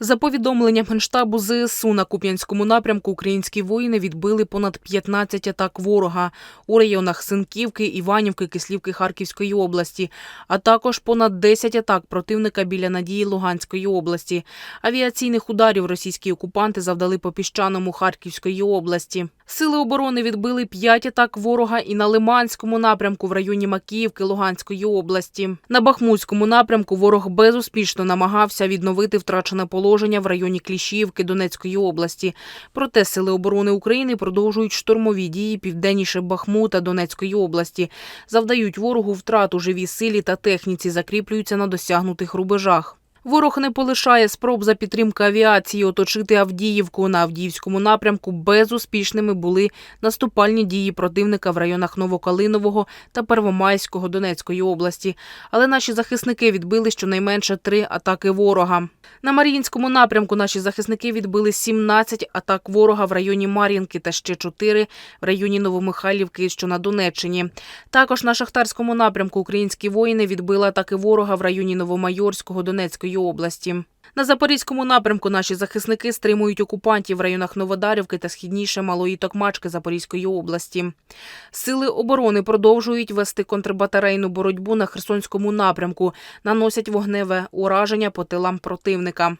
За повідомленням Генштабу ЗСУ на Куп'янському напрямку українські воїни відбили понад 15 атак ворога у районах Синківки, Іванівки, Кислівки Харківської області, а також понад 10 атак противника біля Надії Луганської області. Авіаційних ударів російські окупанти завдали по піщаному Харківської області. Сили оборони відбили 5 атак ворога і на Лиманському напрямку в районі Макіївки Луганської області. На Бахмутському напрямку ворог безуспішно намагався відновити втрачене положення в районі Кліщіївки Донецької області. Проте сили оборони України продовжують штурмові дії південніше Бахмута Донецької області, завдають ворогу втрат у живій силі та техніці, закріплюються на досягнутих рубежах. Ворог не полишає спроб за підтримки авіації оточити Авдіївку. На Авдіївському напрямку безуспішними були наступальні дії противника в районах Новокалинового та Первомайського Донецької області. Але наші захисники відбили щонайменше три атаки ворога. На Мар'їнському напрямку наші захисники відбили 17 атак ворога в районі Мар'їнки та ще 4 в районі Новомихайлівки, що на Донеччині. Також на Шахтарському напрямку українські воїни відбили атаки ворога в районі Новомайорського Донецької області. На Запорізькому напрямку наші захисники стримують окупантів в районах Новодарівки та східніше Малої Токмачки Запорізької області. Сили оборони продовжують вести контрбатарейну боротьбу на Херсонському напрямку, наносять вогневе ураження по тилам противника.